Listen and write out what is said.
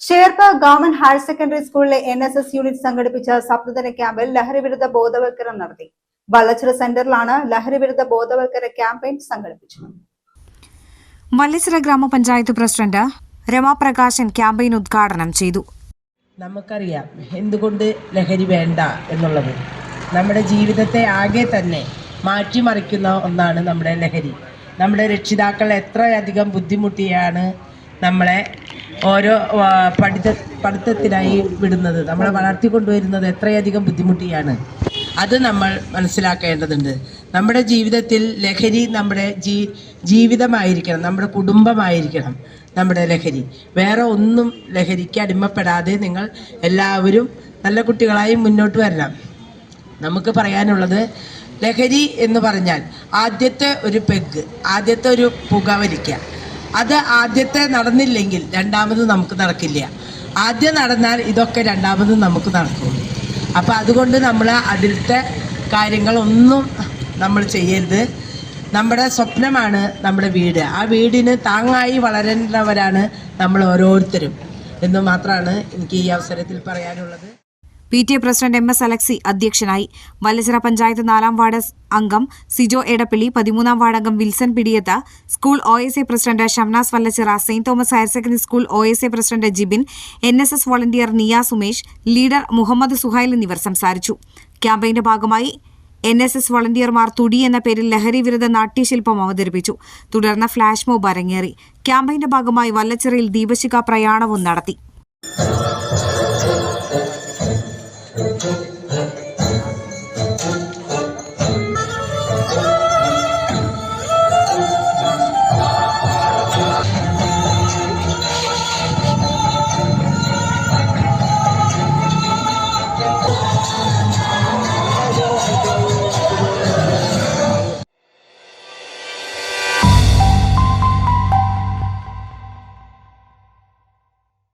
Sherpa government higher secondary സ്കൂളിലെ N S S unit സംഘടിപ്പിച്ച സപ്തദിന ക്യാമ്പിൽ ലഹരിവിരുദ്ധ ബോധവൽക്കരണം നടത്തി. വള്ളച്ചിറ സെന്ററിലാണ് ലഹരി വിരുദ്ധ ബോധവൽക്കരണ ക്യാമ്പയിൻ സംഘടിപ്പിച്ചത്. വള്ളിച്ചിറ ഗ്രാമപഞ്ചായത്ത് പ്രസിഡന്റ് രമാപ്രകാശൻ ക്യാമ്പയിൻ ഉദ്ഘാടനം ചെയ്തു. നമുക്കറിയാം എന്തുകൊണ്ട് ലഹരി വേണ്ട എന്നുള്ളത്. നമ്മുടെ ജീവിതത്തെ ആകെ തന്നെ മാറ്റിമറിക്കുന്ന ഒന്നാണ് നമ്മുടെ ലഹരി. നമ്മുടെ രക്ഷിതാക്കൾ എത്രയധികം ബുദ്ധിമുട്ടിയാണ് നമ്മളെ ഓരോ പഠിത്ത പഠിത്തത്തിനായി വിടുന്നത്. നമ്മളെ വളർത്തിക്കൊണ്ടുവരുന്നത് എത്രയധികം ബുദ്ധിമുട്ടിയാണ്. അത് നമ്മൾ മനസ്സിലാക്കേണ്ടതുണ്ട്. നമ്മുടെ ജീവിതത്തിൽ ലഹരി നമ്മുടെ ജീ ജീവിതമായിരിക്കണം. നമ്മുടെ കുടുംബമായിരിക്കണം നമ്മുടെ ലഹരി. വേറെ ഒന്നും ലഹരിക്ക് അടിമപ്പെടാതെ നിങ്ങൾ എല്ലാവരും നല്ല കുട്ടികളായി മുന്നോട്ട് വരണം. നമുക്ക് പറയാനുള്ളത് ലഹരി എന്ന് പറഞ്ഞാൽ ആദ്യത്തെ ഒരു പെഗ് ആദ്യത്തെ ഒരു പുകവലിക്ക. അത് ആദ്യത്തെ നടന്നില്ലെങ്കിൽ രണ്ടാമത് നമുക്ക് നടക്കില്ല. ആദ്യം നടന്നാൽ ഇതൊക്കെ രണ്ടാമത് നമുക്ക് നടക്കും. അപ്പോൾ അതുകൊണ്ട് നമ്മൾ അതിലത്തെ കാര്യങ്ങളൊന്നും നമ്മൾ ചെയ്യരുത്. നമ്മുടെ സ്വപ്നമാണ് നമ്മുടെ വീട്. ആ വീടിന് താങ്ങായി വളരേണ്ടവരാണ് നമ്മൾ ഓരോരുത്തരും. എന്ന് മാത്രമാണ് എനിക്ക് ഈ അവസരത്തിൽ പറയാനുള്ളത്. P T A president M S Alexy അധ്യക്ഷനായി. വല്ലച്ചിറ പഞ്ചായത്ത് നാലാം വാർഡ് അംഗം സിജോ എടപ്പിള്ളി പതിമൂന്നാം വാർഡ് അംഗം Wilson Pidiyath school O S A president Shamnas Vallachira saint Thomas higher secondary school O S A president Jibin N S S volunteer Niya Sumesh leader Muhammad Suhail എന്നിവർ സംസാരിച്ചു. ക്യാമ്പയിന്റെ ഭാഗമായി N S S വളണ്ടിയർമാർ തുടി എന്ന പേരിൽ ലഹരി വിരുദ്ധ നാട്യശില്പം അവതരിപ്പിച്ചു. തുടർന്ന് ഫ്ലാഷ് മോബ് അരങ്ങേറി. ക്യാമ്പയിന്റെ ഭാഗമായി വല്ലച്ചിറയിൽ ദീപശിഖ പ്രയാണവും നടത്തി. took